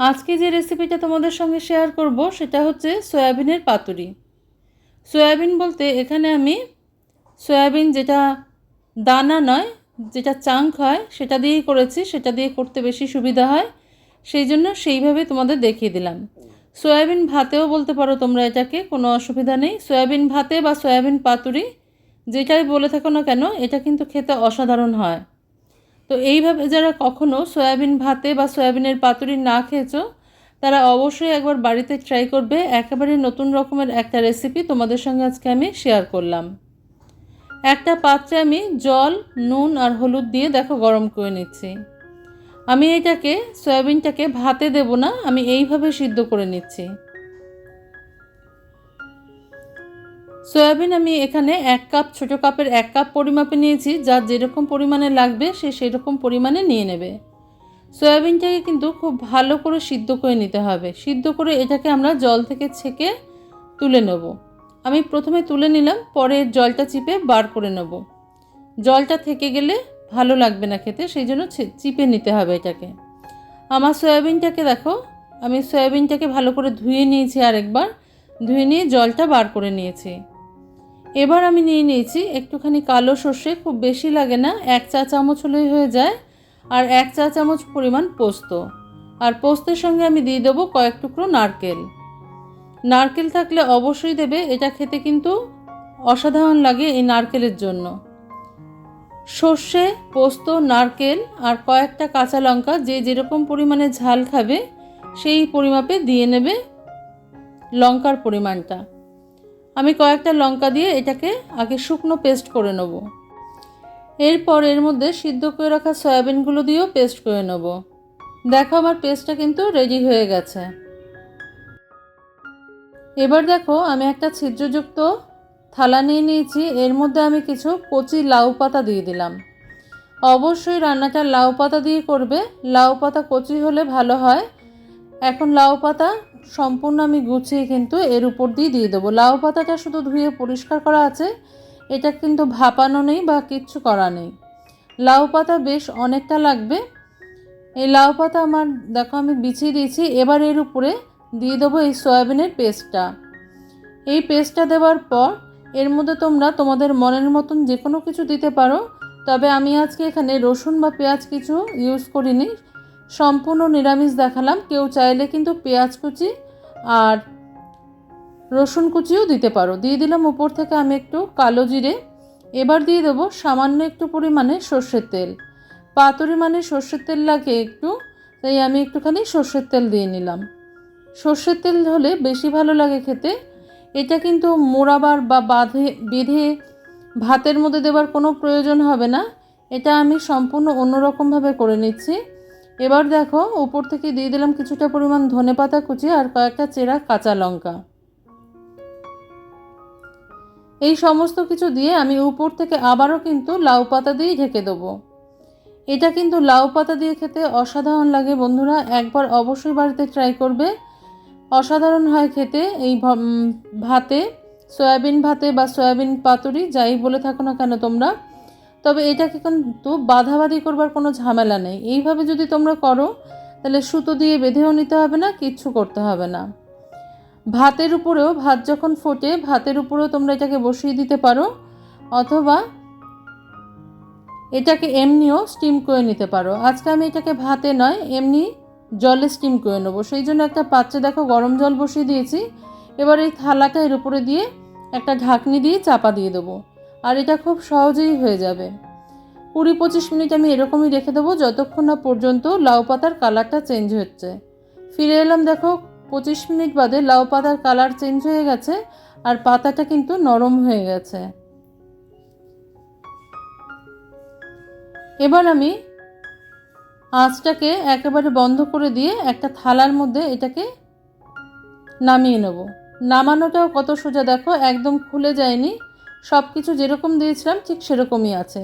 আজকে যে রেসিপিটা তোমাদের সঙ্গে শেয়ার করব, সেটা হচ্ছে সয়াবিনের পাতুরি। সয়াবিন বলতে এখানে আমি সয়াবিন যেটা দানা নয়, যেটা চাঙ্ক হয় সেটা দিয়েই করেছি, সেটা দিয়ে করতে বেশি সুবিধা হয়, সেই জন্য সেইভাবে তোমাদের দেখিয়ে দিলাম। সয়াবিন ভাতেও বলতে পারো তোমরা এটাকে, কোনো অসুবিধা নেই। সয়াবিন ভাতে বা সয়াবিন পাতুরি, যেটাই বলে থাকো না কেন, এটা কিন্তু খেতে অসাধারণ হয়। তো এইভাবে যারা কখনো সয়াবিন ভাতে বা সয়াবিনের পাতুরি না খেয়েছো, তারা অবশ্যই একবার বাড়িতে ট্রাই করবে। একেবারে নতুন রকমের একটা রেসিপি তোমাদের সঙ্গে আজকে আমি শেয়ার করলাম। একটা পাত্রে আমি জল, নুন আর হলুদ দিয়ে দেখো গরম করে নিচ্ছি। আমি এটাকে, সয়াবিনটাকে ভাতে দেব না, আমি এইভাবে সিদ্ধ করে নিচ্ছি। সয়াবিন আমি এখানে এক কাপ, ছোট কাপের এক কাপ পরিমাপে নিয়েছি। যা যেরকম পরিমাণে লাগবে, সে সেরকম পরিমাণে নিয়ে নেবে। সয়াবিনটাকে কিন্তু খুব ভালো করে সিদ্ধ করে নিতে হবে। সিদ্ধ করে এটাকে আমরা জল থেকে ছেঁকে তুলে নেব। আমি প্রথমে তুলে নিলাম, পরে জলটা চিপে বার করে নেব। জলটা থেকে গেলে ভালো লাগবে না খেতে, সেই জন্য চিপে নিতে হবে এটাকে। আমার সয়াবিনটাকে দেখো, আমি সয়াবিনটাকে ভালো করে ধুয়ে নিয়েছি আরেকবার। ধুয়ে নিয়ে জলটা বার করে নিয়েছি। এবার আমি নিয়ে নিয়েছি একটুখানি কালো সর্ষে, খুব বেশি লাগে না, এক চা চামচ হলেই হয়ে যায়, আর এক চা চামচ পরিমাণ পোস্ত। আর পোস্তের সঙ্গে আমি দিয়ে দেবো কয়েক টুকরো নারকেল। নারকেল থাকলে অবশ্যই দেবে, এটা খেতে কিন্তু অসাধারণ লাগে এই নারকেলের জন্য। সর্ষে, পোস্ত, নারকেল আর কয়েকটা কাঁচা লঙ্কা যে যেরকম পরিমাণে ঝাল খাবে, সেই পরিমাপে দিয়ে নেবে লঙ্কার পরিমাণটা। আমি কয়েকটা লঙ্কা দিয়ে এটাকে আগে শুকনো পেস্ট করে নেব। এরপর এর মধ্যে সিদ্ধ করে রাখা সয়াবিনগুলো দিয়েও পেস্ট করে নেব। দেখো আমার পেস্টটা কিন্তু রেডি হয়ে গেছে। এবার দেখো আমি একটা ছিদ্রযুক্ত থালা নিয়ে নিয়েছি। এর মধ্যে আমি কিছু কচি লাউ পাতা দিয়ে দিলাম। অবশ্যই রান্নাটা লাউ পাতা দিয়ে করবে। লাউ পাতা কচি হলে ভালো হয়। এখন লাউ পাতা সম্পূর্ণ আমি গুছিয়ে কিন্তু এর উপর দিয়ে দিয়ে দেবো। লাউ পাতাটা শুধু ধুয়ে পরিষ্কার করা আছে, এটা কিন্তু ভাপানো নেই বা কিচ্ছু করা নেই। লাউ পাতা বেশ অনেকটা লাগবে। এই লাউ পাতা আমার, দেখো আমি বিছিয়ে দিয়েছি, এবার এর উপরে দিয়ে দেবো এই সয়াবিনের পেস্টটা। এই পেস্টটা দেওয়ার পর এর মধ্যে তোমরা তোমাদের মনের মতন যে কোনো কিছু দিতে পারো, তবে আমি আজকে এখানে রসুন বা পেঁয়াজ কিছু ইউজ করিনি। সম্পূর্ণ নিরামিষ দেখালাম। কেউ চাইলে কিন্তু পেঁয়াজ কুচি আর রসুন কুচিও দিতে পারো। দিয়ে দিলাম উপর থেকে আমি একটু কালো জিরে। এবার দিয়ে দেবো সামান্য একটু পরিমাণে সর্ষের তেল। পাতুরি মানে সর্ষের তেল লাগে একটু, তাই আমি একটুখানি সর্ষের তেল দিয়ে নিলাম। সর্ষের তেল হলে বেশি ভালো লাগে খেতে। এটা কিন্তু মোড়াবার বা বাঁধে, বেঁধে ভাতের মধ্যে দেওয়ার কোনো প্রয়োজন হবে না। এটা আমি সম্পূর্ণ অন্যরকমভাবে করে নিচ্ছি। এবার দেখো, উপর থেকে দিয়ে দিলাম কিছুটা পরিমাণ ধনে পাতা কুচি আর কয়েকটা চেরা কাঁচা লঙ্কা। এই সমস্ত কিছু দিয়ে আমি উপর থেকে আবারও কিন্তু লাউ পাতা দিয়ে ঢেকে দেবো। এটা কিন্তু লাউ পাতা দিয়ে খেতে অসাধারণ লাগে বন্ধুরা, একবার অবশ্যই বাড়িতে ট্রাই করবে। অসাধারণ হয় খেতে এই ভাতে, সয়াবিন ভাতে বা সয়াবিন পাতুরি, যাই বলে থাকো না কেন তোমরা। তবে এটাকে কিন্তু বাধাবাধি করবার কোনো ঝামেলা নেই। এইভাবে যদি তোমরা করো, তাহলে সুতো দিয়ে বেঁধেও নিতে হবে না, কিচ্ছু করতে হবে না। ভাতের উপরেও, ভাত যখন ফোটে, ভাতের উপরেও তোমরা এটাকে বসিয়ে দিতে পারো, অথবা এটাকে এমনিও স্টিম করে নিতে পারো। আজকে আমি এটাকে ভাতে নয়, এমনি জলে স্টিম করে নেব। সেই জন্য একটা পাত্রে দেখো গরম জল বসিয়ে দিয়েছি। এবার এই থালাটা এর উপরে দিয়ে একটা ঢাকনি দিয়ে চাপা দিয়ে দেবো। আর এটা খুব সহজেই হয়ে যাবে। কুড়ি পঁচিশ মিনিট আমি এরকমই রেখে দেবো যতক্ষণ না পর্যন্ত লাউ পাতার কালারটা চেঞ্জ হচ্ছে। ফিরে এলাম দেখো, পঁচিশ মিনিট বাদে লাউ পাতার কালার চেঞ্জ হয়ে গেছে আর পাতাটা কিন্তু নরম হয়ে গেছে। এবার আমি আঁচটাকে একেবারে বন্ধ করে দিয়ে একটা থালার মধ্যে এটাকে নামিয়ে নেব। নামানোটাও কত সোজা দেখো, একদম খুলে যায়নি। সব কিছু যেরকম দিয়েছিলাম, ঠিক সেরকমই আছে।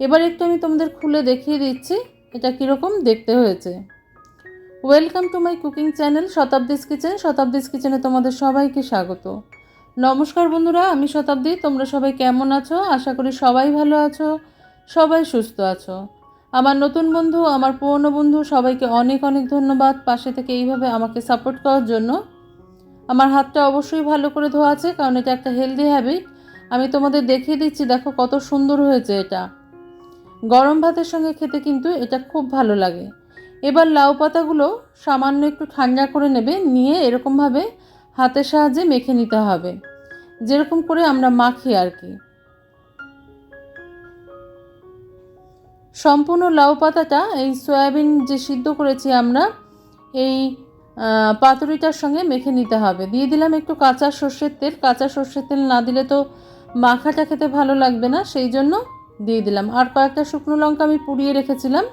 এবার একটু আমি তোমাদের খুলে দেখিয়ে দিচ্ছি, এটা কীরকম দেখতে হয়েছে। Welcome to my cooking channel Shatabdi's kitchen Shatabdi's কিচেনে তোমাদের সবাইকে স্বাগত। নমস্কার বন্ধুরা, আমি শতাব্দী। তোমরা সবাই কেমন আছো? আশা করি সবাই ভালো আছো, সবাই সুস্থ আছো। আমার নতুন বন্ধু, আমার পুরনো বন্ধু, সবাইকে অনেক অনেক ধন্যবাদ পাশে থেকে এইভাবে আমাকে সাপোর্ট করার জন্য। আমার হাতটা অবশ্যই ভালো করে ধোয়া আছে, কারণ এটা একটা হেলদি হ্যাবিট আমি তোমাদের দেখিয়ে দিচ্ছি, দেখো কত সুন্দর হয়েছে এটা। গরম ভাতের সঙ্গে খেতে কিন্তু এটা খুব ভালো লাগে। এবার লাউ পাতাগুলো সামান্য একটু ঠান্ডা করে নেবে, নিয়ে এরকমভাবে হাতের সাহায্যে মেখে নিতে হবে। যেরকম করে আমরা মাখি আর কি। সম্পূর্ণ লাউ পাতাটা, এই সয়াবিন যে সিদ্ধ করেছি আমরা, এই পাতুরিটার সঙ্গে মেখে নিতে হবে। দিয়ে দিলাম একটু কাঁচা সর্ষের তেল। কাঁচা সর্ষের তেল না দিলে তো মাখাটা খেতে ভালো লাগবে না, সেই জন্য দিয়ে দিলাম। আর কয়েকটা শুকনো লঙ্কা আমি পুড়িয়ে রেখেছিলাম।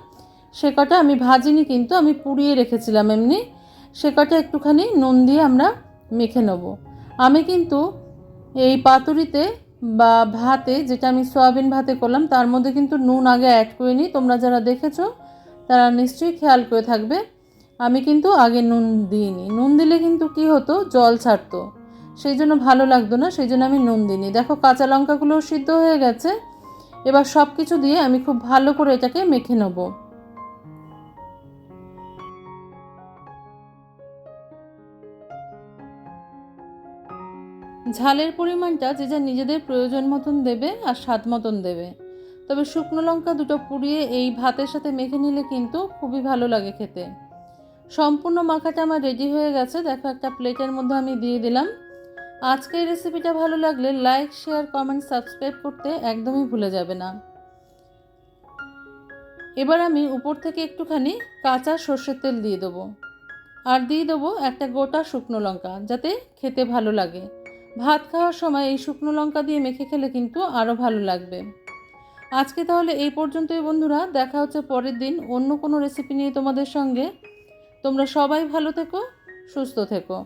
সে কটা আমি ভাজিনি কিন্তু আমি পুড়িয়ে রেখেছিলাম এমনি। সে কটা একটুখানি নুন দিয়ে আমরা মেখে নেব। আমি কিন্তু এই পাতুরিতে বা ভাতে যেটা আমি সয়াবিন ভাতে করলাম, তার মধ্যে কিন্তু নুন আগে অ্যাড করিনি তোমরা যারা দেখেছ, তারা নিশ্চয়ই খেয়াল করে থাকবে। আমি কিন্তু আগে নুন দিইনি। নুন দিলে কিন্তু কি হতো? জল ছাড়তো। সেই জন্য ভালো লাগতো না, সেই জন্য আমি নুন দিইনি। দেখো কাঁচা লঙ্কাগুলো সিদ্ধ হয়ে গেছে। এবার সব কিছু দিয়ে আমি খুব ভালো করে এটাকে মেখে নেব। ঝালের পরিমাণটা যে যা নিজেদের প্রয়োজন মতন দেবে আর স্বাদ মতন দেবে। তবে শুকনো লঙ্কা দুটো পুড়িয়ে এই ভাতের সাথে মেখে নিলে কিন্তু খুবই ভালো লাগে খেতে। সম্পূর্ণ মাখাটা আমার রেডি হয়ে গেছে। দেখো একটা প্লেটের মধ্যে আমি দিয়ে দিলাম। আজকের রেসিপিটা ভালো লাগলে লাইক শেয়ার কমেন্ট সাবস্ক্রাইব করতে একদমই ভুলে যাবে না। এবার আমি উপর থেকে একটুখানি কাঁচা সর্ষের তেল দিয়ে দেবো। আর দিয়ে দেবো একটা গোটা শুকনো লঙ্কা, যাতে খেতে ভালো লাগে। ভাত খাওয়ার সময় এই শুকনো লঙ্কা দিয়ে মেখে খেলে কিন্তু আরও ভালো লাগবে। আজকে তাহলে এই পর্যন্তই বন্ধুরা, দেখা হচ্ছে পরের দিন অন্য কোনো রেসিপি নিয়ে তোমাদের সঙ্গে। তোমরা সবাই ভালো থেকো, সুস্থ থেকো।